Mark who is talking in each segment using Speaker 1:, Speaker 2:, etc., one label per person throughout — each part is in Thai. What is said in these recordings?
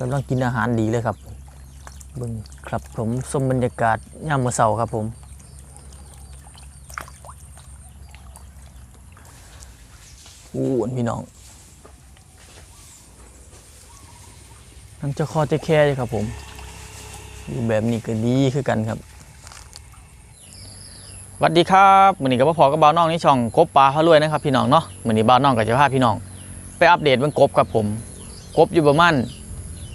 Speaker 1: กำลังกินอาหารดีเลยครับเบึงครับผมชมบรรยากาศยามมื้อเช้าครับผมอู้อันพี่น้องนั่งจะคอจะแค่เลยครับผมอยู่แบบนี้ก็ดีคือกันครับสวัสดีครับมือนี้กับพ่อพอกับบ่าวน้องนี่ช่องกบปลาพะรวยนะครับพี่น้องเนาะมือนี้บ่าวน้องกับเจ้าภาพพี่น้อง ไปอัปเดตเรื่องกบครับผม กบอยู่ประมาณ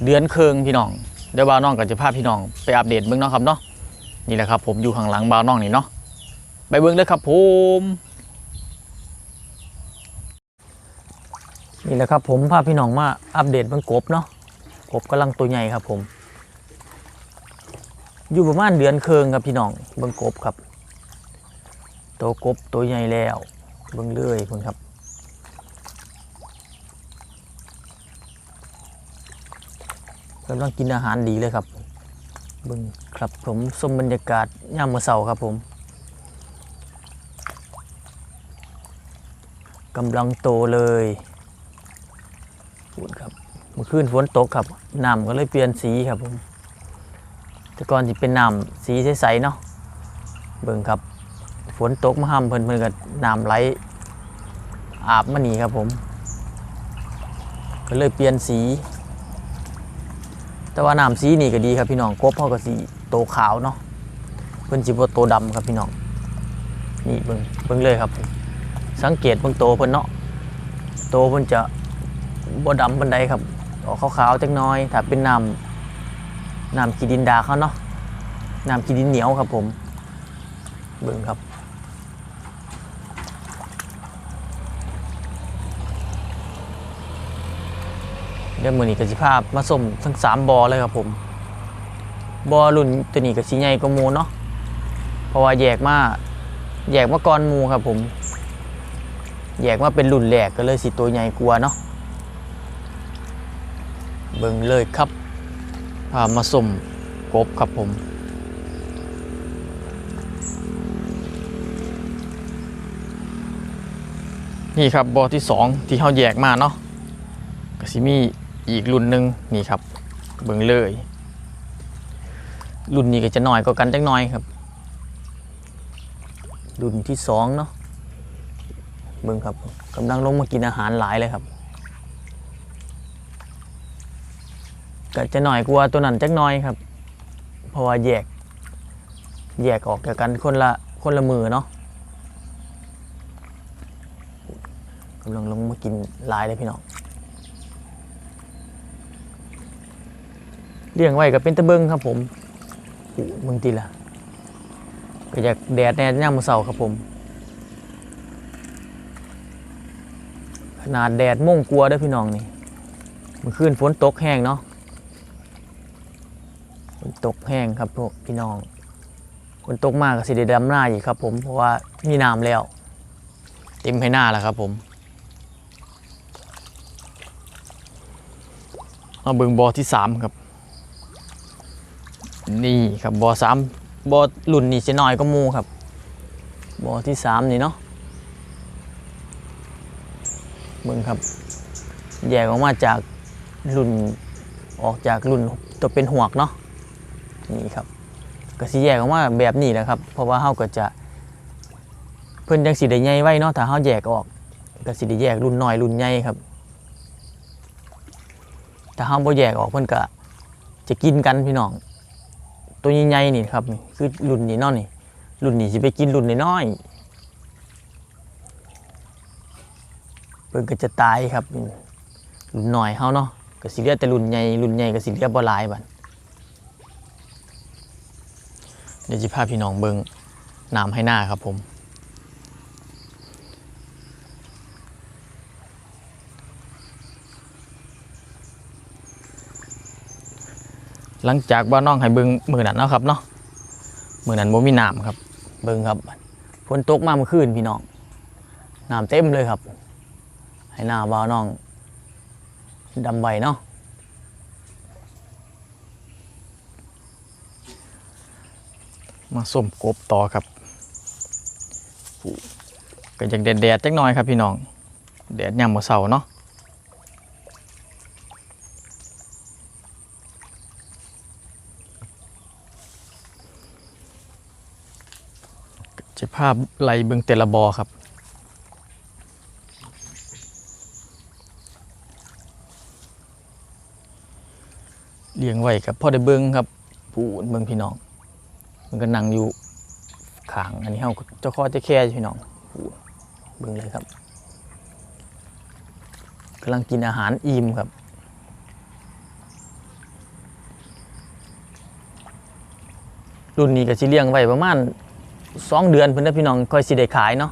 Speaker 1: เดือนเคืองพี่น้องเดี๋ยวบ่าวน้องกับเจ้าภาพพี่น้องไปอัปเดตเบื้องเน้องครับเนาะนี่แหละครับ ผมอยู่ข้างหลังบ่าวน้องนี่เนาะไปเบื้องเลยครับผมนี่แหละครับผมพาพี่น้องมาอัปเดตเบื้องกบเนาะกบกำลังตัวใหญ่ครับผม อยู่ประมาณเดือนเคืองครับพี่น้องเบื้องกบครับ ตัวกบตัวใหญ่แล้ว เบื้องเลื่อยเพิ่นครับ กำลังกินอาหารดีเลยครับเบึงครับผมชมบรรยากาศยามมื้อเช้าครับผมกำลังโตเลยพูดครับเมื่อคืนฝนตกครับน้ำก็เลยเปลี่ยนสีครับผมแต่ก่อนที่เป็นน้ำสีใสๆเนาะเบิ่งครับฝนตกมาห้ามเพิ่นเพิ่นก็น้ำไหลอาบมานี่ครับผม ก็เลยเปลี่ยนสี แต่ว่าน้ำสีนี่ก็ดีครับพี่น้องกบเขาก็สีโตขาวเนาะเพิ่นจิบว่าโตดำครับพี่น้องนี่เบิ่งเบิ่งเลยครับ สังเกตเบิ่งโตเพิ่นเนาะโตเพิ่นจะบ่ดำปานใดครับออกขาวๆจักน้อย ถ้าเป็นน้ำน้ำกีดินดาเขาเนาะน้ำกีดินเหนียวครับผมเบิ่งครับ เดี๋ยวมือนี้ก็สิภาพมาส้มทั้งสามบอเลยครับผมบอรุ่นตัวนี้ก็สีใหญ่กว่ามูเนาะเพราะว่าแยกมาแยกมาก่อนมูครับผมแยกมาเป็นรุ่นแรกก็เลยสิตัวใหญ่กว่าเนาะเบิ่งเลยครับพามาส้มกบครับผมนี่ครับบอที่สองที่เขาแยกมาเนาะก็สิมี อีกรุ่นหนึ่งนี่ครับ เบิ่งเลย รุ่นนี้ก็จะน้อยกว่ากันจักหน่อยครับ รุ่นที่สองเนาะเบิ่งครับกำลังลงมากินอาหารหลายเลยครับก็จะหน่อยกว่าตัวนั้นจักหน่อยครับ เพราะว่าแยก แยกออกจากกันคนละคนละมือเนาะกำลังลงมากินหลายเลยพี่น้อง เลี้ยงไว้ก็เป็นตะเบิงครับผมมึงตีละก็อยากแดดแน่ย่ามมือเสาครับผม ขนาดแดดม่งกลัวด้วยพี่น้องนี่มื่อคืนฝนตกแห้งเนาะฝนตกแห้งครับพวกพี่น้องฝนตกมากก็สิได้ดำหน้าอีกครับ ผมเพราะว่ามีน้ำแล้วเต็มให้หน้าแล้วครับผมมาเบิงบอที่สามครับ นี่ครับบอสามบอรุ่นนี่จะน้อยก็มูครับบอที่สามนี่เนาะเบิ่งครับ แยกออกมาจากรุ่นออกจากรุ่นตัวเป็นหวกเนาะนี่ครับก็สิแยกออกมาแบบนี้แหละครับ เพราะว่าเฮาก็จะเพิ่นจังสิได้ใหญ่ไว้เนาะถ้าเฮาแยกออกก็สิได้แยกรุ่นน้อยรุ่นใหญ่ครับถ้าเฮาบ่แยกออกเพิ่นก็จะกินกันพี่น้อง ตัวใหญ่ๆนี่ครับคือรุ่นนี้นาะนี่รุ่นนี้สิไปกินรุ่นน้อยๆเพิ่นก็จะตายครับรุ่นน้อยเฮาเนาะก็สิเหลือแต่รุ่นใหญ่รุ่นใหญ่ก็สิเหลือบ่หลายบัดเดี๋ยวสิพาพี่น้องเบิ่งน้ำให้หน้าครับผม หลังจากบ้านน้องให้เบิ่งมือนั้นเนาะครับเนาะมือนั้นบ่มีน้ำครับ เบิ่งครับฝนตกมาเมื่อคืนพี่น้องน้ำเต็มเลยครับ ให้หน้าบ้าวน้องดำใบเนาะมาส้มกบต่อครับก็อยากแดดๆจักหน่อยครับพี่น้องแดดยามมื้อเช้าเนาะ ภาพไหลเบิงแต่ละบอครับเลี้ยงไว้ครับพ่อได้เบิงครับปูนเบิงพี่น้อง มันก็นั่งอยู่ขางอันนี้เฮาเจ้าข้อจ้าแค่พี่น้องปูนเบิงเลยครับกำลังกินอาหารอิ่มครับรุ่นนี้ก็สิเลี้ยงไว้ประมาณ สองเดือนเพิ่นนะพี่น้องค่อยสิได้ขายเนาะ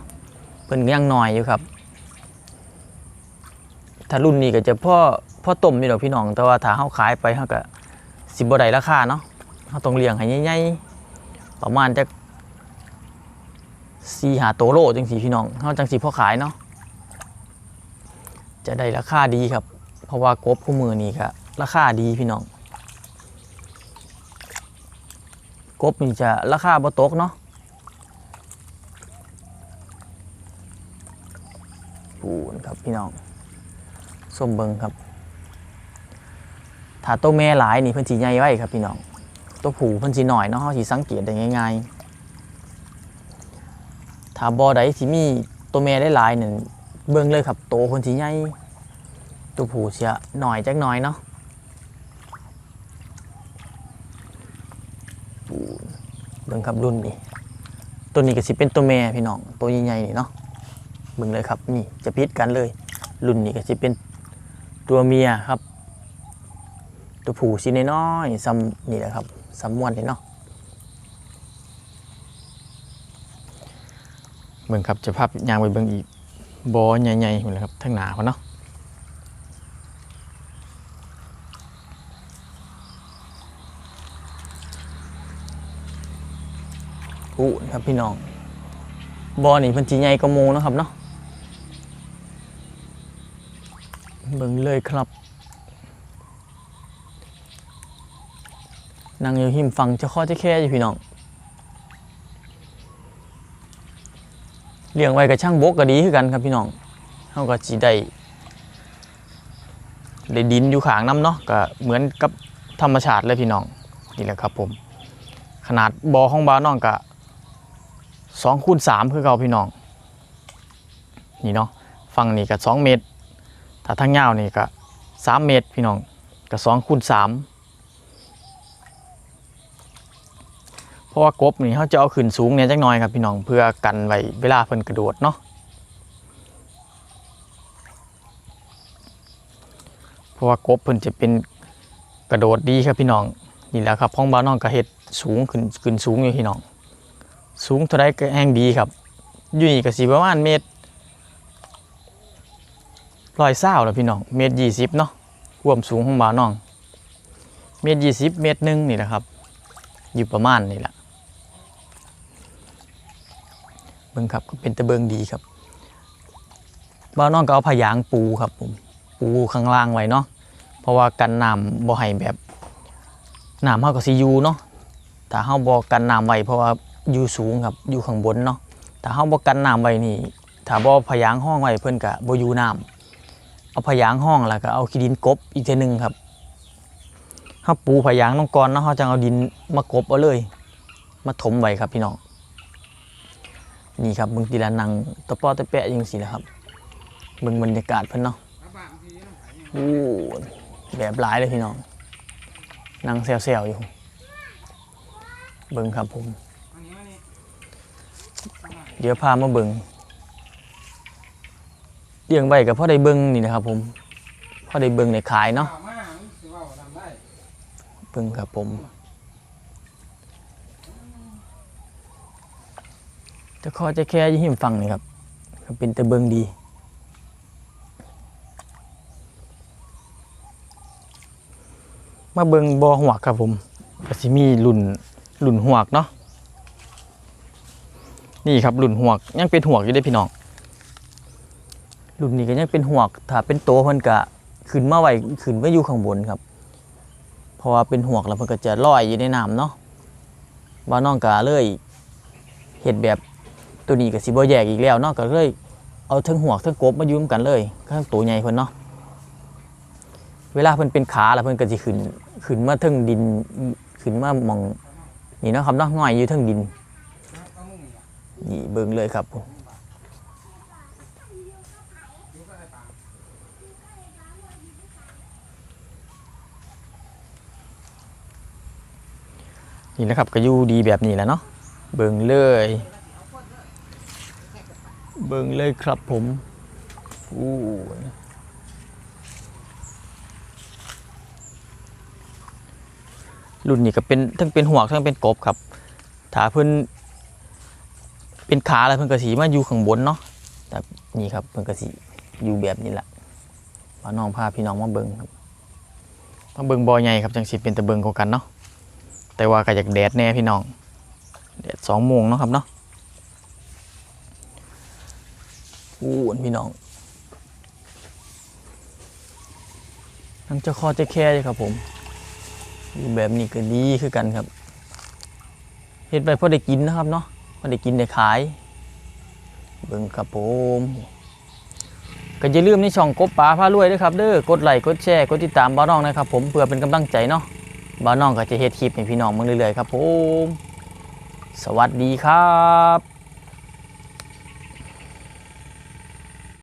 Speaker 1: เพิ่นยังน้อยอยู่ครับ ถ้ารุ่นนี้ก็จะพ่อพ่อต้มนี่ดอกพี่น้อง แต่ว่าถ้าเฮาขายไปเฮาก็สิบ่ได้ราคาเนาะเฮาต้องเลี้ยงให้ใหญ่ๆประมาณจัก4 5โตโลจังซี่พี่น้องเฮาจังสิพอขายเนาะจะได้ราคาดีครับ เพราะว่ากบคู่มือนี่ก็ราคาดีพี่น้อง กบนี่จะราคาบ่ตกเนาะปูนครับ พี่น้องส้มเบิงครับ ถ้าตัวแม่หลายนี่เพิ่นสิใหญ่ไว้ครับพี่น้อง ตัวผูเพิ่นสิน้อยเนาะเฮาสิสังเกตได้ง่ายๆ ถ้าบ่อใดสิมีตัวแม่ได้หลายนี่เบิ่งเลยครับโตเพิ่นสิใหญ่ตัวผูเสียหน่อยจักหน่อยเนาะเบิ่งครับรุ่นนี้ ตัวนี้ก็สิเป็นตัวแม่พี่น้องตัวใหญ่ๆนี่เนาะ เบิ่งเลยครับ นี่จะพิดกันเลย รุ่นนี้ก็สิเป็นตัวเมียครับ ตัวผู้สิน้อยๆซ้ำนี่แหละครับซ้ำมวนนี่เนาะเบิ่งครับจะภาพยางไปเบิ่งอีกบอใหญ่ๆหมดเลยครับทั้งหนาเขาเนาะปูนครับพี่น้องบอนี่พันจีใหญ่กว่าหมูเนะครับเนาะ เบิ่งเลยครับนั่งอยู่หิมฟังจะข้อจะแค่อยู่พี่น้องเลี้ยงไว้กับช่างบกก็ดีคือกันครับพี่น้องเขาก็จีได้ได้ดินอยู่ขางน้ำเนาะก็เหมือนกับธรรมชาติเลยพี่น้องนี่แหละครับผม ขนาดบอของบ้านน้องกะสองคูณสามคือเก่าพี่น้องนี่เนาะฝั่งนี้ก็สองเมตร ถ้าทางยาวนี่ก็สามเมตรพี่น้องก็สองคูณสามเพราะว่ากบนี่เขาจะเอาขึ้นสูงเนี่ยจักหน่อยครับพี่น้องเพื่อกันไว้เวลาเพิ่นกระโดดเนาะเพราะว่ากบเพิ่นจะเป็นกระโดดดีครับพี่น้องนี่แหละครับห้องบ้านน้องก็เฮ็ดสูงขึ้นขึ้นสูงอยู่พี่น้อง สูงเท่าไรก็แห้งดีครับอยู่นี่ก็สีประมาณเมตร ร้อยเศร้าแล้วพี่น้องเมตรยี่สิบเนาะความสูงของบาน้องเมตรยี่สิบเมตรหนึ่งนี่แหละครับ อยู่ประมาณนี่แหละเบิ่งครับก็เป็นตะเบิงดีครับบาน้องก็เอาผายางปูครับผมปูข้างล่างไว้เนาะเพราะว่ากันน้ำบ่ให้แบบน้ำเฮาก็สิอยู่เนาะถ้าเฮาบ่กันน้ำไว้เพราะว่าอยู่สูงครับอยู่ข้างบนเนาะถ้าเฮาบ่กันน้ำไว้นี่ถ้าบ่พยางห้องไว้เพิ่นก็บ่อยู่น้ำ เอาพยางห้องแล้วก็เอาขี้ดินกบอีกทื่อหนึงครับเฮาปูพยางลงก่อนนะเฮาจังเอาดินมากบเอาเลย มาถมไว้ครับพี่น้องนี่ครับมึงทีละนั่งตะปอตะแปะจังซี่แหละครับเบิ่งบรรยากาศเพิ่นเนาะโอ้แบบหลายเลยพี่น้องนั่งแซวๆอยู่เบิ่งครับผม เดี๋ยวพามาเบิง เลี้ยงไว้กับพ่อได้เบิงนี่นะครับ ผมพ่อได้เบิงในขายเนาะเบิงครับผมจะคอจะแค่ยิ่หิมฟังนี่ครับก็เป็นแต่เบิงดีมาเบิงบอหวกครับผมก็สิมีรุ่นรุ่นหวกเนาะนี่ครับรุ่นหวกยังเป็นหวกอยู่ได้พี่น้อง รุ่นนี้ก็ยังเป็นหวกถ้าเป็นโตเพิ่นก็ขึ้นมาไว้ขึ้นไว้อยู่ข้างบนครับเพราะว่าเป็นหวกแล้วเพิ่นก็จะลอยอยู่ในน้ำเนาะว่าน้องก็เลยเฮ็ดแบบตัวนี้ก็สิบ่แยกอีกแล้วเนาะก็เลยเอาทั้งหวกทั้งกบมายุ่มกันเลยทั้งตัวใหญ่เพิ่นเนาะเวลาเพิ่นเป็นขาแล้วเพิ่นก็สิขึ้นขึ้นมาทั้งดินขึ้นมามองนี่นะครับเนาะง่อยอยู่ทั้งดินนี่เบิ่งเลยครับ นี่แหละครับก็อยู่ดีแบบนี้แหล้วเนาะเบิ่งเลย เบิ่งเลยครับผมอู้รุ่นนี้ก็เป็นทั้งเป็นหัวกทั้งเป็นกบครับถ้าเพิ่นเป็นขาอะไรเพิ่นก็สีมาอยู่ข้างบนเนาะแต่นี่ครับเพิ่นก็สีอยู่แบบนี้แหละพาน้องพาพี่น้องมาเบิ่งครับมาเบิ่งบอใหญ่ครับจังสิเป็นตะเบิ่งกว่ากันเนาะ แต่ว่าก็อยากแดดแน่พี่น้องแดดสองโมงเนาะครับเนาะอู้นพี่น้องน้ำเจ้าคอเจะแค่เลยครับผมอยู่แบบนี้ก็ดีคือกันครับเฮ็ดไปพอได้กินนะครับเนาะพอได้กินได้ขาย เบิ่งครับผมก็อย่าลืมในช่องกบปลาพารวยด้วยครับเด้อกดไลค์กดแชร์กดติดตามบ้าน้องนะครับผมเพื่อเป็นกำลังใจเนาะ บ้าน้องก็จะเฮ็ดคลิปให้พี่น้องมึงเรื่อยๆครับผม สวัสดีครับ